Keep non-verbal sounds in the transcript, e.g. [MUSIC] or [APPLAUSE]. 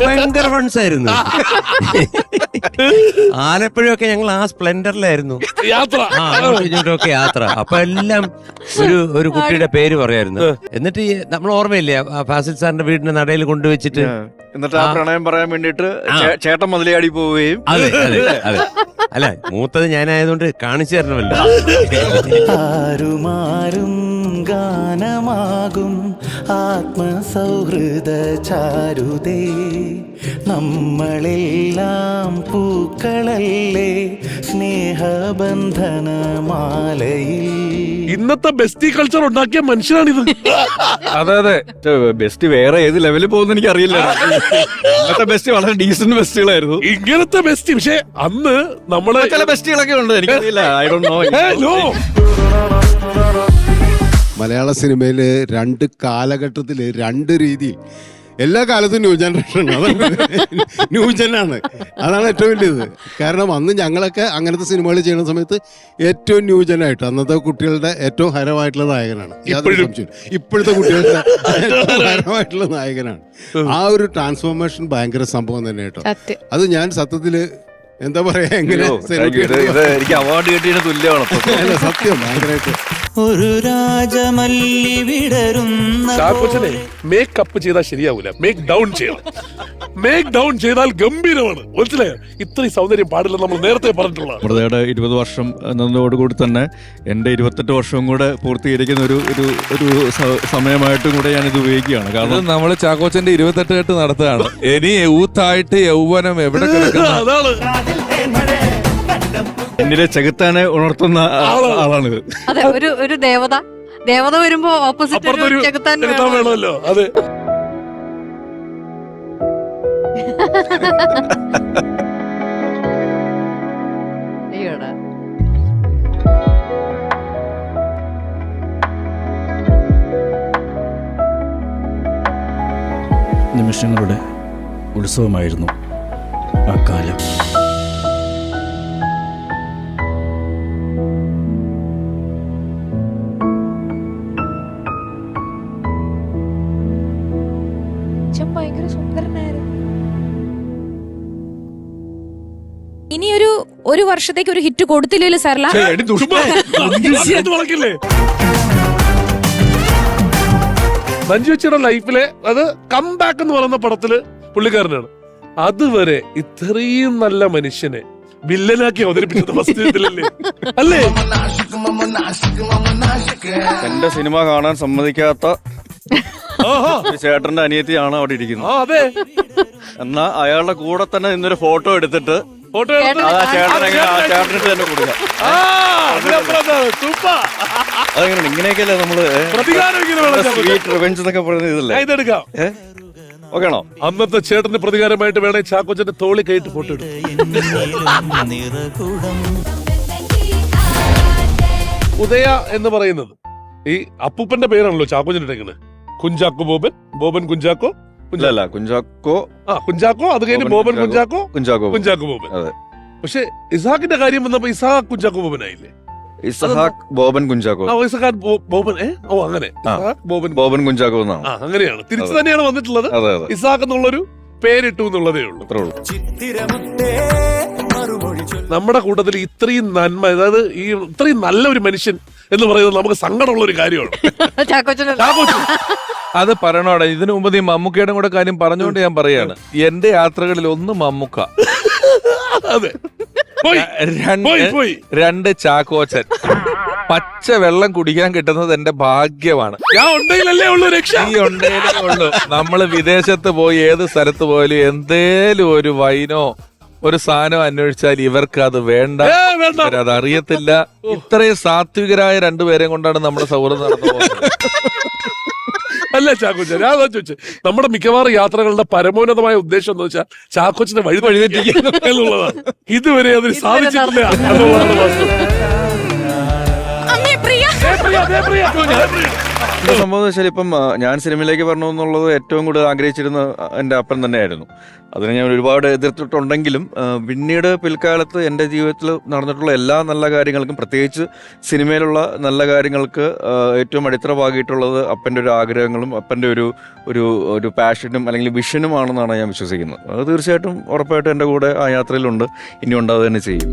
ഭയങ്കര ഫ്രണ്ട്സ് ആയിരുന്നു. ആലപ്പുഴയൊക്കെ ഞങ്ങൾ ആ സ്പ്ലെൻഡറിലായിരുന്നു. യാത്ര. ആ ഒക്കെ യാത്ര. അപ്പൊ എല്ലാം ഒരു ഒരു കുട്ടിയുടെ പേര് പറയായിരുന്നു. എന്നിട്ട് ഈ നമ്മൾ ഓർമ്മയില്ലേ ആ ഫാസിൽ സാറിന്റെ വീടിന്റെ നടയിൽ കൊണ്ടുവച്ചിട്ട്? എന്നിട്ട് ആ. പ്രണയം പറയാൻ വേണ്ടിട്ട്. ചേ- ചേട്ടൻ മുതലയാടി പോവുകയും. അതെ അതെ അതെ. അല്ല മൂത്തത് ഞാനായതുകൊണ്ട് കാണിച്ചു തരണമല്ലോ. ഗാനമാകും ആത്മസൗഹൃദ ചാരുതേ. നമ്മളെല്ലാം പൂക്കളല്ലേ സ്നേഹബന്ധനമാലയിൽ. ഇന്നത്തെ ബെസ്റ്റി കൾച്ചർ ഉണ്ടാക്കിയ മനുഷ്യനാണിത്. അതെ അതെ. ബെസ്റ്റ് വേറെ ഏത് ലെവലിൽ പോകുന്ന എനിക്ക് അറിയില്ല ഇന്നത്തെ ബെസ്റ്റ് വളരെ ഡീസന്റ് ബെസ്റ്റുകളായിരുന്നു ഇങ്ങനത്തെ ബെസ്റ്റ് പക്ഷെ അന്ന് നമ്മളെ ചില ബെസ്റ്റുകളൊക്കെ ഉണ്ട് എനിക്കറിയില്ല. ഐ ഡോ നോ. മലയാള സിനിമയിൽ രണ്ട് കാലഘട്ടത്തിൽ രണ്ട് രീതിയിൽ. എല്ലാ കാലത്തും ന്യൂ ജനറേഷൻ അതാണ് ന്യൂ ജനാണ്. അതാണ് ഏറ്റവും വലിയത്. കാരണം അന്ന് ഞങ്ങളൊക്കെ അങ്ങനത്തെ സിനിമകൾ ചെയ്യുന്ന സമയത്ത് ഏറ്റവും ന്യൂ ജനായിട്ട് അന്നത്തെ കുട്ടികളുടെ ഏറ്റവും ഹരമായിട്ടുള്ള നായകനാണ്. യാതൊരു ഇപ്പോഴത്തെ കുട്ടികളുടെ ഹരമായിട്ടുള്ള നായകനാണ്. ആ ഒരു ട്രാൻസ്ഫോർമേഷൻ ഭയങ്കര സംഭവം തന്നെ കേട്ടോ അത് ഞാൻ സത്യത്തിൽ എന്താ പറയാ എങ്ങനെ എനിക്ക് അവാർഡ് കിട്ടിയതിന് തുല്യമാണ് സത്യം ഭയങ്കരമായിട്ട് ഒരു രാജമല്ലി വിടരുന്ന മേക്കപ്പ് ചെയ്താൽ ശരിയാവൂല. മേക്ക് ഡൗൺ ചെയ്യണം. മേക്ക് ഡൗൺ ചെയ്താൽ ഗംഭീരമാണ്. മനസ്സിലായോ? ഇത്രയും സൗന്ദര്യം പാടില്ല നമ്മൾ നേരത്തെ പറഞ്ഞിട്ടുള്ള മൃതയുടെ ഇരുപത് വർഷം എന്നതോടുകൂടി തന്നെ എന്റെ ഇരുപത്തെട്ട് വർഷവും കൂടെ പൂർത്തീകരിക്കുന്ന ഒരു ഒരു ഒരു സമയമായിട്ടും കൂടെ ഞാൻ ഇത് ഉപയോഗിക്കുകയാണ് കാരണം നമ്മൾ ചാക്കോച്ചന്റെ ഇരുപത്തെട്ട് കെട്ട് നടത്തുകയാണ്. ഇനി യൂത്തായിട്ട് യൗവനം എവിടെ കിടക്കുന്നു? അതാണ്. എന്നിലെ ചെകുത്താനെ ഉണർത്തുന്ന ആളാണ് ആളാണിത്. അതെ ഒരു ഒരു ദേവത. ദേവത വരുമ്പോ ഓപ്പോസിറ്റ് ഒരു ചെകുത്താൻ വേണമല്ലോ അതെ. നിമിഷങ്ങളുടെ ഉത്സവമായിരുന്നു ആ കാലം. ഇനി ഒരു ഒരു വർഷത്തേക്ക് ഒരു ഹിറ്റ് കൊടുത്തില്ലല്ലോ സർല വളക്കില്ലേ? ലൈഫിലെ അത് കംബാക്ക് എന്ന് പറയുന്ന പടത്തിൽ പുള്ളിക്കാരനാണ്. അതുവരെ ഇത്രയും നല്ല മനുഷ്യനെ വില്ലനാക്കി അവതരിപ്പിച്ചത് അല്ലേ? എന്റെ സിനിമ കാണാൻ സമ്മതിക്കാത്ത ചേട്ടന്റെ അനിയത്തിയാണ് അവിടെ ഇരിക്കുന്നത്. എന്നാ അയാളുടെ കൂടെ തന്നെ ഇന്നൊരു ഫോട്ടോ എടുത്തിട്ട് ഫോട്ടോ ആ ചേട്ടനിട്ട് തന്നെ കൊടുക്കാം. ഇങ്ങനെയൊക്കെയല്ലേ നമ്മൾ പ്രതികാരം ഇങ്ങനെ വേണം ചാക്കോച്ചൻ. സ്വീറ്റ് റിവെഞ്ച് എന്നൊക്കെ ഇതല്ലേ? ഞാൻ ഇതെടുക്കാം. ഓക്കെ ആണോ അന്നത്തെ ചേട്ടന് പ്രതികാരമായിട്ട് വേണേ ചാക്കോച്ചന്റെ തോളി കയറ്റി ഫോട്ടോ എടുക്കും ഉദയ എന്ന് പറയുന്നത് ഈ അപ്പൂപ്പന്റെ പേരാണല്ലോ ചാക്കോച്ചൻ ഇട്ടേക്കുന്നത് കുഞ്ചാക്കോ ബോബൻ ബോബൻ കുഞ്ചാക്കോ അല്ല കുഞ്ചാക്കോ. ആ കുഞ്ചാക്കോ? അത് കഴിഞ്ഞ് ബോബൻ കുഞ്ചാക്കോ? കുഞ്ചാക്കോ കുഞ്ചാക്കോ ബോബൻ. അതെ. പക്ഷെ ഇസാഖിന്റെ കാര്യം വന്നപ്പോ ഇസാഖ് കുഞ്ചാക്കോ ബോബൻ ആയില്ലേ ഇസഹാക്ക് ബോബൻ കുഞ്ചാക്കോ. ആ ഇസഹാഖ് ബോബൻ ഏ? ഓ അങ്ങനെ. ആ. ബോബൻ ബോബൻ കുഞ്ചാക്കോ എന്നാണ്? ആ അങ്ങനെയാണ്. തിരിച്ചു തന്നെയാണ് വന്നിട്ടുള്ളത്. ഇസാഖ് എന്നുള്ളൊരു പേരിട്ടു എന്നുള്ളതേ ഉള്ളൂ. നമ്മുടെ കൂട്ടത്തിൽ ഇത്രയും നന്മ അതായത് ഈ ഇത്രയും നല്ല ഒരു മനുഷ്യൻ എന്ന് പറയുന്നത് നമുക്ക് സങ്കടമുള്ള ഒരു കാര്യമാണ്. [LAUGHS] ചാക്കോച്ചൻ. അത് പറയണോടെ ഇതിനു മുമ്പ് നീ മമ്മൂക്കയുടെ കൂടെ കാര്യം പറഞ്ഞുകൊണ്ട് ഞാൻ പറയാണ്. എന്റെ യാത്രകളിൽ ഒന്ന് മമ്മൂക്ക. അതെ. പോയി. രണ്ട് പോയി പോയി. രണ്ട് ചാക്കോച്ചൻ. പച്ച വെള്ളം കുടിക്കാൻ കിട്ടുന്നത് എന്റെ ഭാഗ്യമാണ്. ഞാൻ ഉണ്ടെങ്കിലല്ലേ ഉള്ളൂ രക്ഷ. ഈ ഉണ്ടേലേ ഉള്ളൂ. നമ്മൾ വിദേശത്ത് പോയി ഏത് സ്ഥലത്ത് പോയാലും എന്തേലും ഒരു വൈനോ ഒരു സാധനം അന്വേഷിച്ചാൽ ഇവർക്ക് അത് വേണ്ട. അത് അറിയത്തില്ല. ഇത്രയും സാത്വികരായ രണ്ടുപേരെയും കൊണ്ടാണ് നമ്മുടെ സൗഹൃദം നടന്നു പോകുന്നത്. അല്ല ചാക്കോച്ച ഞാൻ അതാ ചോദിച്ചത് നമ്മുടെ മിക്കവാറും യാത്രകളുടെ പരമോന്നതമായ ഉദ്ദേശം എന്ന് വെച്ചാൽ ചാക്കോച്ചനെ വഴി വഴിതെറ്റിക്കുക എന്നുള്ളതാണ്. ഇതുവരെ അതിന് സാധിച്ചിട്ടില്ല എന്നുള്ളതാണ് വാസ്തവം. സംഭവം എന്ന് വെച്ചാൽ ഇപ്പം ഞാൻ സിനിമയിലേക്ക് വരണം എന്നുള്ളത് ഏറ്റവും കൂടുതൽ ആഗ്രഹിച്ചിരുന്ന എന്റെ എന്റെ അപ്പൻ തന്നെയായിരുന്നു. അതിനെ ഞാൻ ഒരുപാട് എതിർത്തിട്ടുണ്ടെങ്കിലും പിന്നീട് പിൽക്കാലത്ത് എന്റെ ജീവിതത്തിൽ നടന്നിട്ടുള്ള എല്ലാ നല്ല കാര്യങ്ങൾക്കും പ്രത്യേകിച്ച് സിനിമയിലുള്ള നല്ല കാര്യങ്ങൾക്ക് ഏറ്റവും അടിത്തറ പാകിയിട്ടുള്ളത് അപ്പന്റെ ഒരു ആഗ്രഹങ്ങളും അപ്പന്റെ ഒരു ഒരു ഒരു പാഷനും അല്ലെങ്കിൽ വിഷനുമാണെന്നാണ് ഞാൻ വിശ്വസിക്കുന്നത്. അത് തീർച്ചയായിട്ടും ഉറപ്പായിട്ടും എന്റെ കൂടെ ആ യാത്രയിലുണ്ട്. ഇനി ഉണ്ടാവുക തന്നെ ചെയ്യും.